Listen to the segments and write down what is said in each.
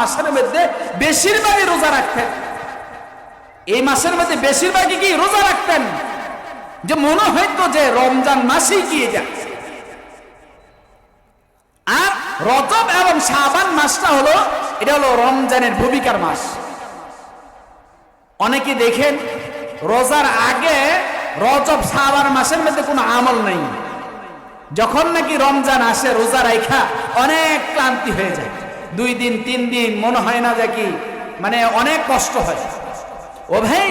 মাসের মধ্যে বেশিরভাগই রোজা রাখতেন। এই মাসের মধ্যে বেশিরভাগই কি রোজা রাখতেন? যে মনে হইতো যে রমজান মাসেই গিয়ে যায় আর রজব এবং শাবান মাসটা হলো, এটা হলো রমজানের ভূমিকার মাস। অনেকে দেখেন, রোজার আগে রজব, শাবান মাসের মধ্যে কোনো আমল নেই। যখন নাকি রমজান আসে, রোজা রাইখা অনেক ক্লান্তি হয়ে যায়। দুই দিন, তিন দিন, মনে হয় না যে কি মানে অনেক কষ্ট হয়। ও ভাই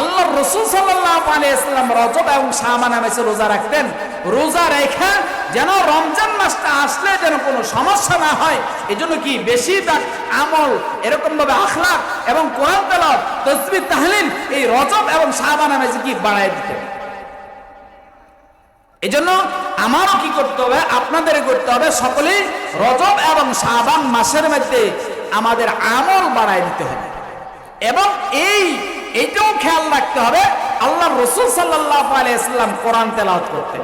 আল্লাহ রসুল সাল্লাহ আলাইসাল্লাম রজব এবং শাহমানা মেসে রোজা রাখতেন। রোজা রেখা যেন রমজান মাসটা আসলে যেন কোনো সমস্যা না হয় এই জন্য কি বেশি তার আমল এরকম ভাবে আখলাক এবং কোরআন তেলাওয়াত তসবি তাহলিল এই রজব এবং শাহবানা মেসে কি বাড়ায় দিতেন। জন্য আমারও কি করতে হবে আপনাদের করতে হবে সকলেই রজব এবং শাবান মাসের মধ্যে আমাদের আমল বাড়ায় দিতে হবে এবং এই এইটাও খেয়াল রাখতে হবে আল্লাহ রসুল সাল্লাহ আলাইসাল্লাম কোরআন তেলাওয়াত করতেন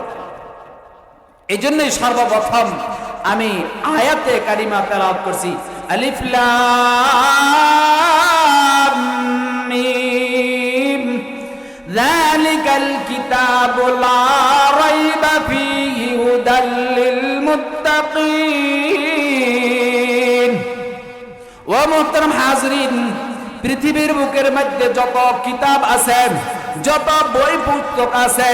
এই জন্যই সর্বপ্রথম আমি আয়াতে কারিমা তেলাওয়াত করছি আলিফ লাম মিম ذلك الكتاب لا ريب فيه هدى للمتقين ومحترم حاضرين পৃথিবীর বুকের মধ্যে যত কিতাব আছেন যত বই পুস্তক আছে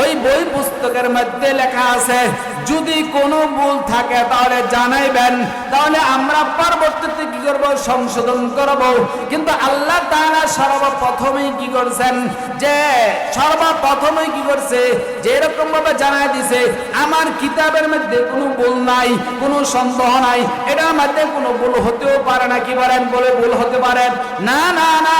ওই বই পুস্তকের মধ্যে লেখা আছে যদি কোনো ভুল থাকে, তাহলে জানাইবেন। তাহলে আমরা পরবর্তীতে কি করব? সংশোধন করব। কিন্তু আল্লাহ তাআলা সর্বপ্রথমেই কি করছেন? যে সর্বপ্রথমেই কি করছে? যে এরকম ভাবে জানাই দিছে, আমার কিতাবের মধ্যে কোনো ভুল নাই, কোনো সন্দেহ নাই। এটার মধ্যে কোনো ভুল হতেও পারে না, কি বলেন? বলে ভুল হতে পারে। না না না,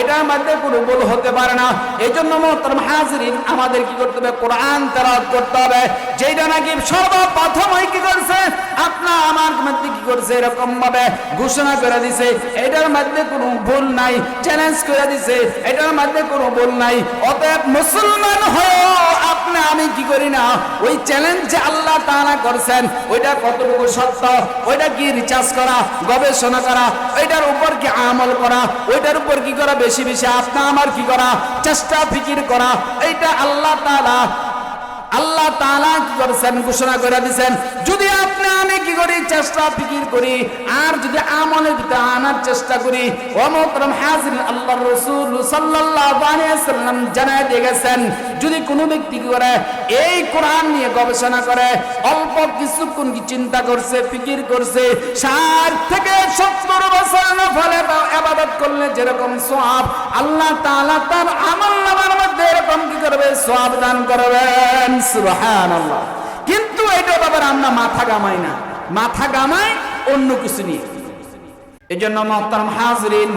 এটার মধ্যে কোনো ভুল হতে পারে না। এই জন্য মোহতরম হাজরিন, আমাদের কি করতে হবে? কোরআন তেলাওয়াত করতে হবে। যেটা নাকি সর্বপ্রথম কি করছে? আপনার আমার মধ্যে কি করছে? এরকম ভাবে ঘোষণা করে দিছে। এটার মধ্যে কোনো ভুল নাই চ্যালেঞ্জ করে দিছে। এটার মধ্যে কোনো ভুল নাই। অতএব মুসলমান হয়েও আপনি আমি কি করি না? ওই চ্যালেঞ্জ যে আল্লাহ তাআলা করছেন, ওইটা কতটুকু সত্য? ওইটা কি রিচার্জ করা, গবেষণা করা? ওইটার উপর কি আমল করা? ওইটার উপর কি করা? বেশি বেশি আপনা আমার কি করা? চেষ্টা ফিকির করা? এইটা আল্লাহ তাআলা আল্লাহ তাআলা কি করেছেন? ঘোষণা করে দিয়েছেন, যদি আপনি আমি কি করি, চেষ্টা ফিকির করি, আর যদি আমলের ভিতরে আনার চেষ্টা করি ও মোহতরম হাজির আল্লাহ রসুল সাল্লাল্লাহু আলাইহি জানায় দিয়ে গেছেন, যদি কোনো ব্যক্তি কি করে, এই কোরআন নিয়ে গবেষণা করে, অল্প কিছুক্ষণ কি চিন্তা করছে, ফিকির করছে, ষাট থেকে সত্তর বছর ফলে আবাদত করলে যেরকম সওয়াব, আল্লাহ তাআলা তার আমল নামার এরকম কি করবে, সওয়াব দান করবেন, সুবহানাল্লাহ। কিন্তু এটা ব্যাপারে আমরা মাথা গামাই না। মাথা গামাই অন্য কিছু নিয়ে। এই জন্য হাজরিন,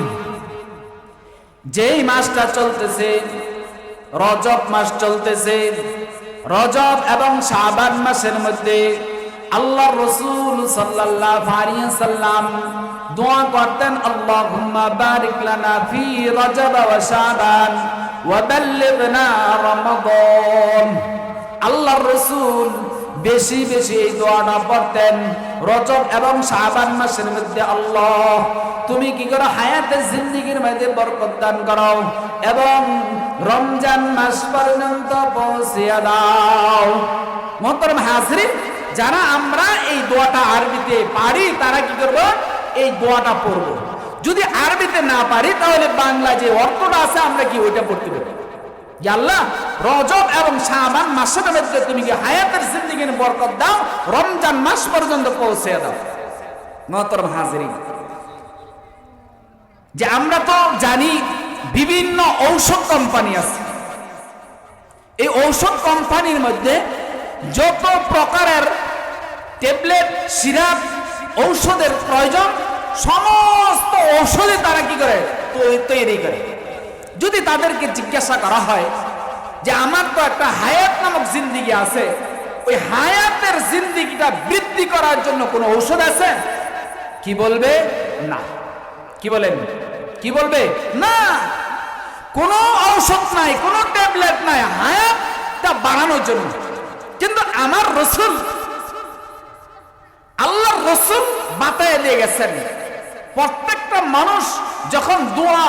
যেই মাসটা চলতেছে, রজব মাস চলতেছে, রজব এবং শাবান মাসের মধ্যে আল্লাহ রসুল সাল্লাল্লাহু আলাইহি সাল্লাম দোয়া করতেন, আল্লাহুম্মা বারিক লানা ফি রজব ওয়া শাবান। ওয়া বাল্লিগনা রমাদান আল্লাহর রসুল বেশি বেশি এই দোয়াটা পড়তেন। রজব এবং শাবান মাসের মধ্যে আল্লাহ, তুমি কি করো হায়াতে জিন্দিগির মধ্যে বরকত দান করো এবং রমজান মাস পর্যন্ত পৌঁছিয়ে দাও। মোহতরম হাজরিন, যারা আমরা এই দোয়াটা আরবিতে পারি, তারা কি করব? এই দোয়াটা পড়ব। যদি আরবিতে না পারি, তাহলে বাংলা যে অর্থটা আছে আমরা কি ওইটা পড়তে পারি? আল্লাহ, রজব এবং শাবান মাসের মধ্যে তুমি কি হায়াতের জিন্দিগির বরকত দাও? রমজান মাস পর্যন্ত পৌঁছে দাও। মহতরম হাজিরিন। যে আমরা তো জানি বিভিন্ন ঔষধ কোম্পানি আছে। এই ঔষধ কোম্পানির মধ্যে যত প্রকারের ট্যাবলেট, সিরাপ, ঔষধের প্রয়োজন সমস্ত ঔষধে তারা কি করে? তৈরি করে। যদি তাদেরকে জিজ্ঞাসা করা হয় যে আমার তো একটা হায়াত নামক জিন্দিগি আছে, ওই হায়াতের জিন্দিগিটা বৃদ্ধি করার জন্য কোনো ঔষধ আছে? কি বলবে? না। কি বলেন? কি বলবে? না। কোনো ঔষধ নাই, কোনো ট্যাবলেট নাই, হায়াতটা বাড়ানোর জন্য। কিন্তু আমার রসুল, আল্লাহর রসুল বাতায় দিয়ে গেছেন। প্রত্যেকটা মানুষ যখন দোয়া,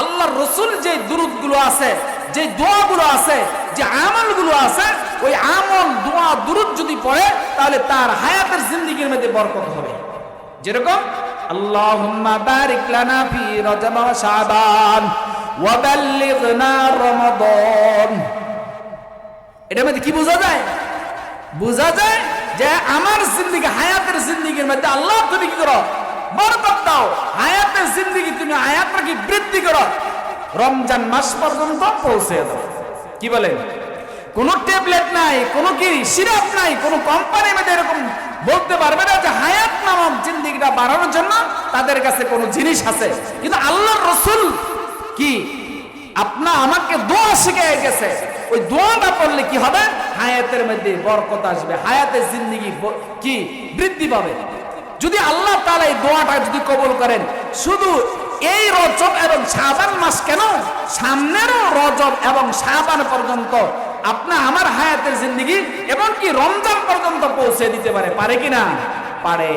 আল্লাহর রসুল যে দুরুদগুলো আছে, যে দোয়াগুলো আছে, যে আমলগুলো আছে, ওই আমল, দোয়া, দুরুদ যদি পড়ে, তাহলে তার হায়াতের জিন্দিগির মধ্যে বরকত হবে। যেরকম মধ্যে কি বোঝা যায়? বোঝা যায় যে আমার জিন্দিগি, হায়াতের জিন্দিগির মধ্যে আল্লাহ তুমি কি করো? বরকত দাও। হায়াতের জিন্দিগি তুমি হায়াতটাকে বৃদ্ধি করো। রমজান মাস পর্যন্ত পৌঁছে দাও। কি বলেন? কোন ট্যাবলেট নাই, কোন কি সিরাপ নাই, কোন কোম্পানির মধ্যে এরকম বলতে পারবে না যে হায়াত নামক জিন্দিগিটা বাড়ানোর জন্য তাদের কাছে কোনো জিনিস আছে। কিন্তু আল্লাহর রসুল কি? আপনা আমাকে দোয়া শিখে গেছে। ওই দোয়াটা পড়লে কি হবে? হায়াতের মধ্যে বরকত আসবে। হায়াতের জিন্দিগি কি? বৃদ্ধি পাবে। যদি আল্লাহ তাআলা এই দোয়াটা যদি কবুল করেন, শুধু এই রজব এবং শাবান মাস কেন? সামনেরও রজব এবং শাবান পর্যন্ত আপনা আমার হায়াতের জিন্দিগি এবং কি রমজান পর্যন্ত পৌঁছে দিতে পারে। পারে কি না? পারে।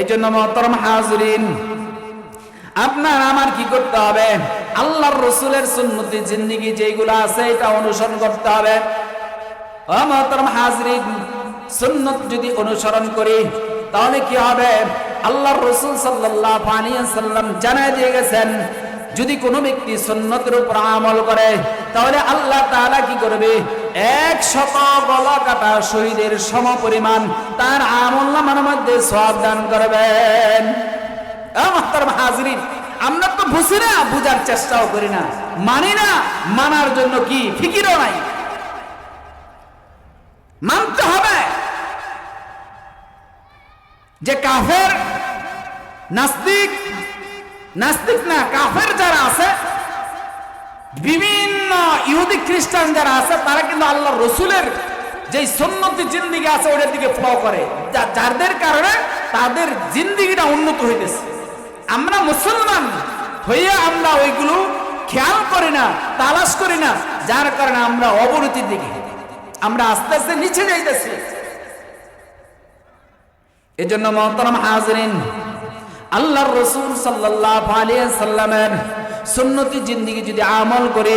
এই জন্য মহতরম হাজরিন, আপনার আমার কি করতে হবে? আল্লাহর রসুলের সুন্নতি জিন্দিগি যেগুলো আছে, এটা অনুসরণ করতে হবে। মহতরম হাজরিন, সুন্নত যদি অনুসরণ করি তাহলে কি হবে? আল্লাহর রসুল সাল্লাহ সাল্লাম জানাই দিয়ে গেছেন, যদি কোনো ব্যক্তি সুন্নতের উপর আমল করে, তাহলে আল্লাহ তাআলা কি করবে? এক শত গলা কাটা শহীদের সম পরিমাণ তার আমল নামার মধ্যে সব দান করবেন। আমরা তো বুঝি না, বুঝার চেষ্টাও করি না। মানি না, মানার জন্য কি? ফিকিরও নাই। মানতে হবে। যে কাফের নাস্তিক নাস্তিক না, কাফের যারা আছে, বিভিন্ন ইহুদি খ্রিস্টান যারা আছে, তারা কিন্তু আল্লাহ রসুলের যে সন্ন্যতি জিন্দিগি আছে ওটার দিকে ফলো করে। যাদের কারণে তাদের জিন্দিগিটা উন্নত হইতেছে। আমরা মুসলমান হইয়া আমরা ওইগুলো খেয়াল করি না, তালাশ করি না, যার কারণে আমরা অবনতির দিকে। আমরা আস্তে আস্তে নিচে যাইতেছি। এজন্য মহতরম হাজরিন আল্লাহর রসুল সাল্লাহ সাল্লামের সুন্নতি জিন্দিগি যদি আমল করে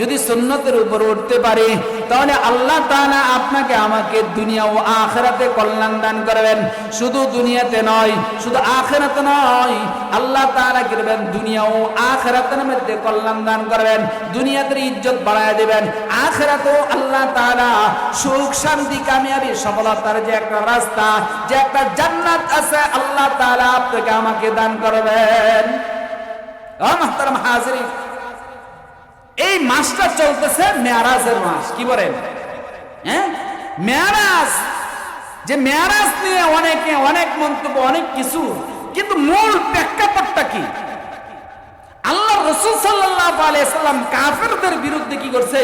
যদি সুন্নতের উপর উঠতে পারে, তাহলে আল্লাহ তাআলা আপনাকে আমাকে দুনিয়া ও আখেরাতে কল্যাণ দান করবেন। শুধু দুনিয়াতে নয়, শুধু আখেরাতে নয়, আল্লাহ তাআলা করবেন? দুনিয়া ও আখেরাতের মধ্যে কল্যাণ দান করবেন দুনিয়াতে ইজ্জত বাড়ায় দেবেন। আখেরাতেও আল্লাহ তাআলা সুখ, শান্তি, কামিয়াবি, সফলতার যে একটা রাস্তা, যে একটা জান্নাত আছে, আল্লাহ তাআলা আপনাকে আমাকে দান করবেন। ও মাহতারাম হাজরিন এই মাসটা চলতেছে মেয়ারাজের মাস। কি বলেন? হ্যাঁ? মেয়ারাজ, যে মেয়ারাজ নিয়ে অনেকে অনেক মন্তব্য, অনেক কিছু, কিন্তু মূল প্রেক্ষাপটটা কি? আল্লাহ রসুল সাল্লাহ আলাইসাল্লাম কাফেরদের বিরুদ্ধে কি করছে?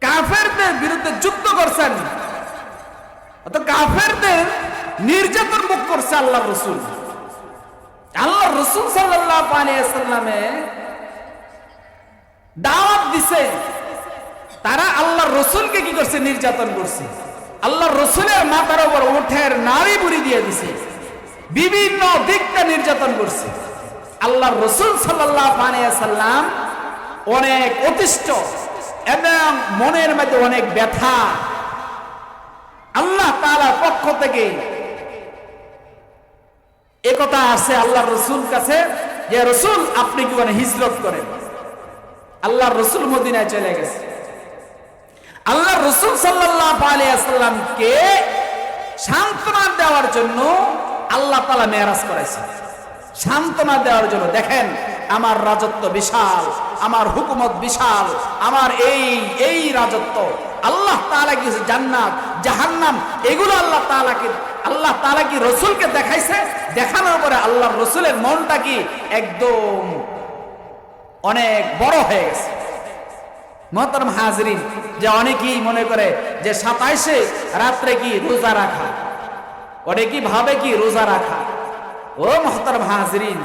কাফেরদের বিরুদ্ধে যুদ্ধ করছেন। অত কাফেরদের নির্যাতন মুখ করছে আল্লাহ রসুল। আল্লাহ রসুল সাল্লাহ আলাইসাল্লামে দাওয়াত দিছে। তারা আল্লাহ রসুলকে কি করছে? নির্যাতন করছে। আল্লাহ রসুলের মাথার উপর উঠের নারী বুড়ি দিয়ে দিছে। বিভিন্ন দিকটা নির্যাতন করছে। আল্লাহ রসুল সাল্লাম অনেক অতিষ্ঠ এবং মনের মধ্যে অনেক ব্যথা। আল্লাহ তালার পক্ষ থেকে একথা আছে আল্লাহ রসুল কাছে যে, রসুল, আপনি কি মানে হিজরত করেন? আল্লাহ রসুল মদিনায় চলে গেছে। আল্লাহ রসুল সাল্লাহ আলিয়াকে সান্ত্বনা দেওয়ার জন্য আল্লাহ তালা মেয়ারাজ করেছে। সান্ত্বনা দেওয়ার জন্য দেখেন, আমার রাজত্ব বিশাল, আমার হুকুমত বিশাল, আমার এই এই রাজত্ব। আল্লাহ তালা কি জান্নাত, জাহান্নাম, এগুলো আল্লাহ তালাকে আল্লাহ তালা কি রসুলকে দেখাইছে? দেখানোর পরে আল্লাহ রসুলের মনটা কি একদম অনেক বড় হয়ে গেছে। মহতরম হাজরিন, যে অনেকেই মনে করে যে সাতাইশে রাত্রে কি রোজা রাখা, অনেকেই ভাবে কি রোজা রাখা। ও মহতরম হাজরিন